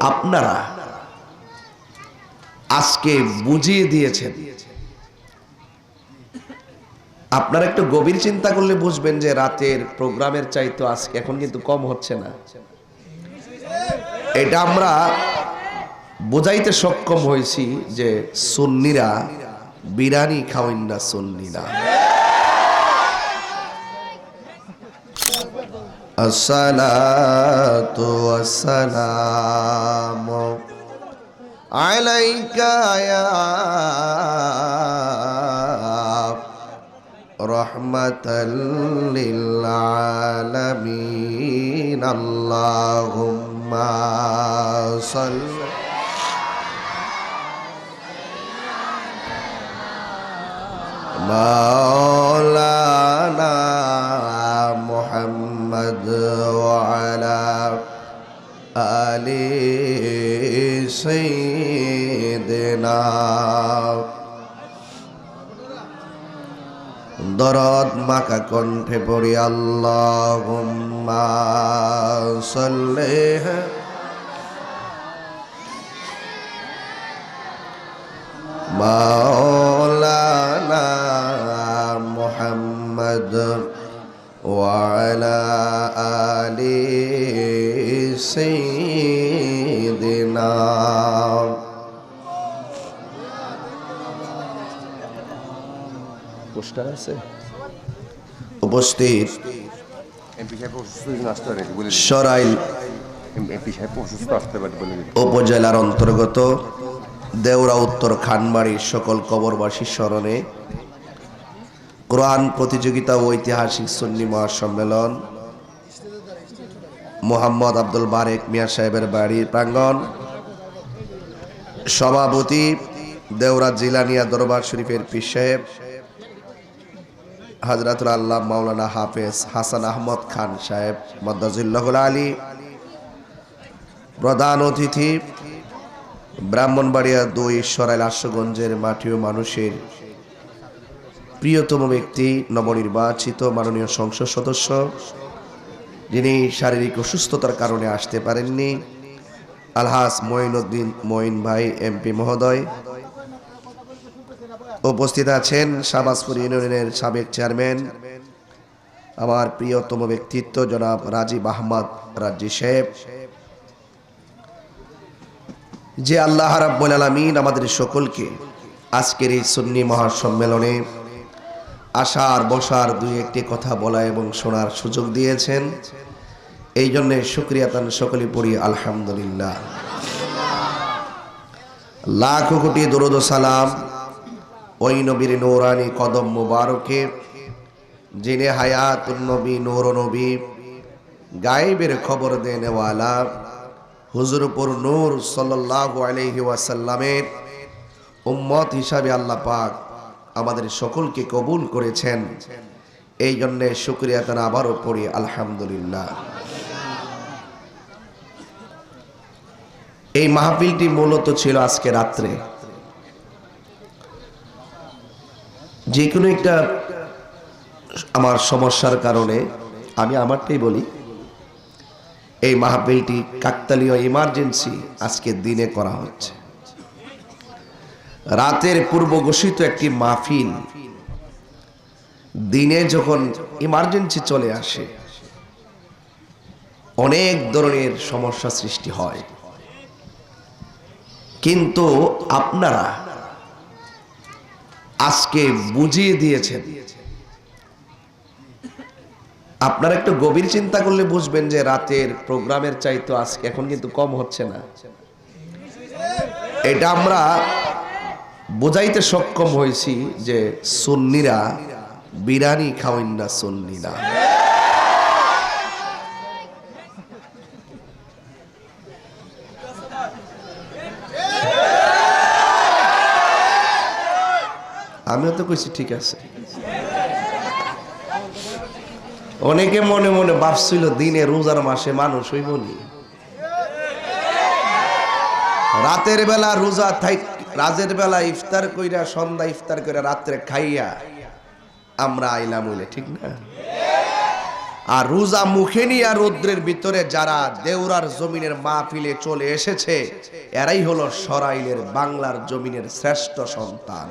আপনারা আজকে বুঝিয়ে দিয়েছেন। আপনারা একটু গভীর চিন্তা করলে বুঝবেন যে রাতের প্রোগ্রামের চাইতো আজকে এখন কিন্তু কম হচ্ছে না। এটা আমরা বোঝাইতে সক্ষম হয়েছি যে সুন্নিরা বিরানি খাওয়েন না সুন্নিরা। الصلاة والسلام عليك يا رحمة للعالمين. اللهم صل مولانا আলী সৈদিনা দরদ মাকা কণ্ঠে পড়ি আল্লাহ সাল্লে মাওলানা মোহাম্মদ ওয়ালা আলী سيدنا পোস্টার আছে উপস্থিত এমপি সাহেব অসুস্থ হয়েছেন আসতে পারে বলে দিন সরাইল এমপি সাহেব অসুস্থ আসতে পারে বলে দিন উপজেলার অন্তর্গত দেওরা উত্তর খানবাড়ির সকল কবরবাসীর স্মরণে কোরআন প্রতিযোগিতা ও ঐতিহাসিক সুন্নি মহাসম্মেলন মোহাম্মদ আব্দুল বারেক মিয়া সাহেবের বাড়ির প্রাঙ্গণ। সভাপতি দেওরা জিলানিয়া দরবার শরীফের পীর সাহেব, হাজরাতুল আল্লাহ মাওলানা হাফেজ হাসান আহমদ খান সাহেব, মদ্দাজুল্লাহুল আলী, প্রধান অতিথি, ব্রাহ্মণবাড়িয়া দুই সরাইল আশুগঞ্জের মাটিও মানুষের প্রিয়তম ব্যক্তি, নবনির্বাচিত মাননীয় সংসদ সদস্য যিনি শারীরিক অসুস্থতার কারণে আসতে পারেননি। আলহাস মঈনুদ্দিন, মঈন ভাই, এমপি মহোদয়। উপস্থিত আছেন শাবাজপুর ইউনিয়নের সাবেক চেয়ারম্যান, আমার প্রিয়তম ব্যক্তিত্ব জনাব রাজীব আহমদ রাজ্জি সাহেব যে আল্লাহ রাব্বুল আলামিন আমাদের সকলকে আজকের এই সুন্নি মহাসম্মেলনে আসার বসার দুই একটি কথা বলা এবং শোনার সুযোগ দিয়েছেন। এই জন্য শুক্রিয়া তান সকলে পড়ি, আলহামদুলিল্লাহ। লাখ কোটি দরুদ সালাম ওই নবীর নৌরানি কদম মুবারকে, যিনি হায়াতুন নবী, নূর নবী, গায়েবের খবর দেনেওয়ালা, হুজুরপুর নূর সাল্লাল্লাহু আলাইহি ওয়াসাল্লামের উম্মত হিসাবে আল্লাহ পাক আমাদের সকলকে কবুল করেছেন। এই জন্য শুক্রিয়া তারা আবারও পড়ি, আলহামদুলিল্লাহ। এই মাহফিলটি মূলত ছিল আজকে রাত্রে। যে কোনো একটা আমার সমস্যার কারণে, আমি আমারটাই বলি, এই মাহফিলটি কাকতালীয় ইমার্জেন্সি আজকে দিনে করা হচ্ছে। রাতের পূর্ব ঘোষিত একটি মাহফিল। দিনে যখন ইমার্জেন্সি চলে আসে, অনেক ধরনের সমস্যা সৃষ্টি হয়। কিন্তু আপনারা আজকে বুঝিয়ে দিয়েছেন। আপনারা একটু গভীর চিন্তা করলে বুঝবেন যে রাতের প্রোগ্রামের চাইতো আজকে এখন কিন্তু কম হচ্ছে না। এটা আমরা বোঝাইতে সক্ষম হয়েছি যে সন্নিরা বিরানি খাওয়েন না সন্নিরা। আমিও তো কইছি, ঠিক আছে। অনেকে মনে মনে ভাবছিল দিনে রোজার মাসে মানুষ হইবনি। রাতের বেলা রোজা থাই রাতের বেলা ইফতার কইরা, সন্ধ্যা ইফতার কইরা, রাত্রে খাইয়া আমরা আইলাম হইলে ঠিক না? আর রোজা মুখে নিয়ে রৌদ্রের ভিতরে যারা দেউরার জমিনের মাহফিলে চলে এসেছে, এরাই হলো সরাইলের বাংলার জমিনের শ্রেষ্ঠ সন্তান।